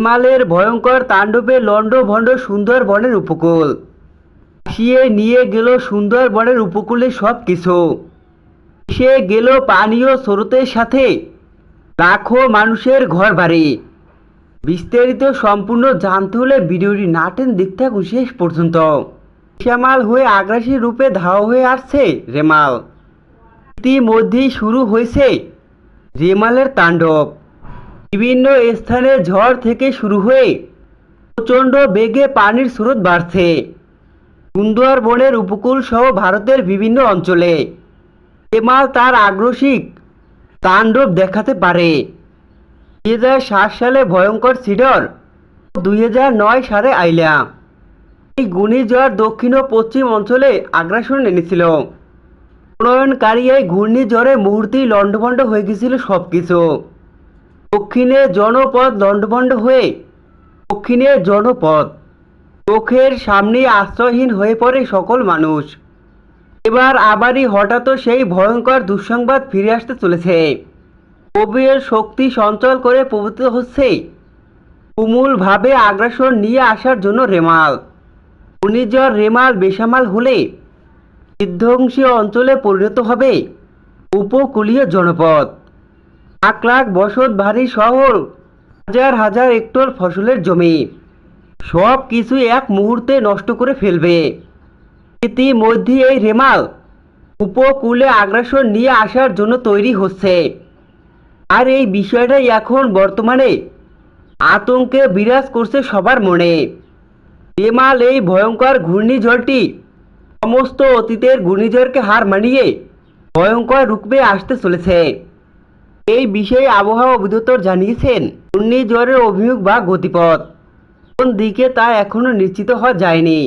হিমালয়ের ভয়ঙ্কর তাণ্ডবে লণ্ডভণ্ড সুন্দরবনের উপকূল। ভাসিয়ে নিয়ে গেল সুন্দরবনের উপকূলে সব কিছু। সে গেল পানীয় স্রোতের সাথে। লাখো মানুষের ঘর বাড়ি বিস্তারিত সম্পূর্ণ জানতে হলে ভিডিওটি নাটেন দেখতে থাকুন শেষ পর্যন্ত। শ্যামাল হয়ে আগ্রাসী রূপে ধাওয়া হয়ে আসছে রেমাল। ইতিমধ্যেই শুরু হয়েছে রেমালের তাণ্ডব। বিভিন্ন স্থানে ঝড় থেকে শুরু হয়ে প্রচণ্ড বেগে পানির স্রোত বাড়ছে। সুন্দরবনের উপকূল সহ ভারতের বিভিন্ন অঞ্চলে রেমাল তার আগ্রসিক তাণ্ডব দেখাতে পারে। দুই হাজার সাত সালে ভয়ঙ্কর সিডর দুই নয় সালে আইলা। এই ঘূর্ণিঝড় দক্ষিণ ও পশ্চিম অঞ্চলে আগ্রাসন এনেছিল। প্রণয়নকারী এই ঘূর্ণিঝড়ে মুহূর্তেই লণ্ডভণ্ড হয়ে গেছিল সব কিছু দক্ষিণে জনপদ লণ্ডভণ্ড হয়ে দক্ষিণে জনপদ। চোখের সামনে আশ্রয়হীন হয়ে পড়ে সকল মানুষ। এবার আবারই হঠাৎ সেই ভয়ঙ্কর দুঃসংবাদ ফিরে আসতে চলেছে। কবির শক্তি সঞ্চল করে প্রবর্তিত হচ্ছে। তুমুলভাবে আগ্রাসন নিয়ে আসার জন্য রেমাল। ঘূর্ণিঝড় রেমাল বেসামাল হলে বিধ্বংসী অঞ্চলে পরিণত হবে উপকূলীয় জনপদ। লাখ লাখ বসত ভারী শহর হাজার হাজার হেক্টর ফসলের জমি। সব কিছু এক মুহূর্তে নষ্ট করে ফেলবে। ইতিমধ্যে এই রেমাল উপকূলে আগ্রাসন নিয়ে আসার জন্য তৈরি হচ্ছে। আর এই বিষয়টাই এখন বর্তমানে আতঙ্কে বিরাজ করছে সবার মনে। রেমাল এই ভয়ঙ্কর ঘূর্ণিঝড়টি সমস্ত অতীতের ঘূর্ণিঝড়কে হার মানিয়ে ভয়ঙ্কর রূপে আসতে চলেছে। এই বিষয়ে আবহাওয়া অধিদপ্তর জানিয়েছেন, ঘূর্ণিঝড়ের অভিমুখ বা গতিপথ। কোন দিকে তা এখনও নিশ্চিত হওয়া যায়নি।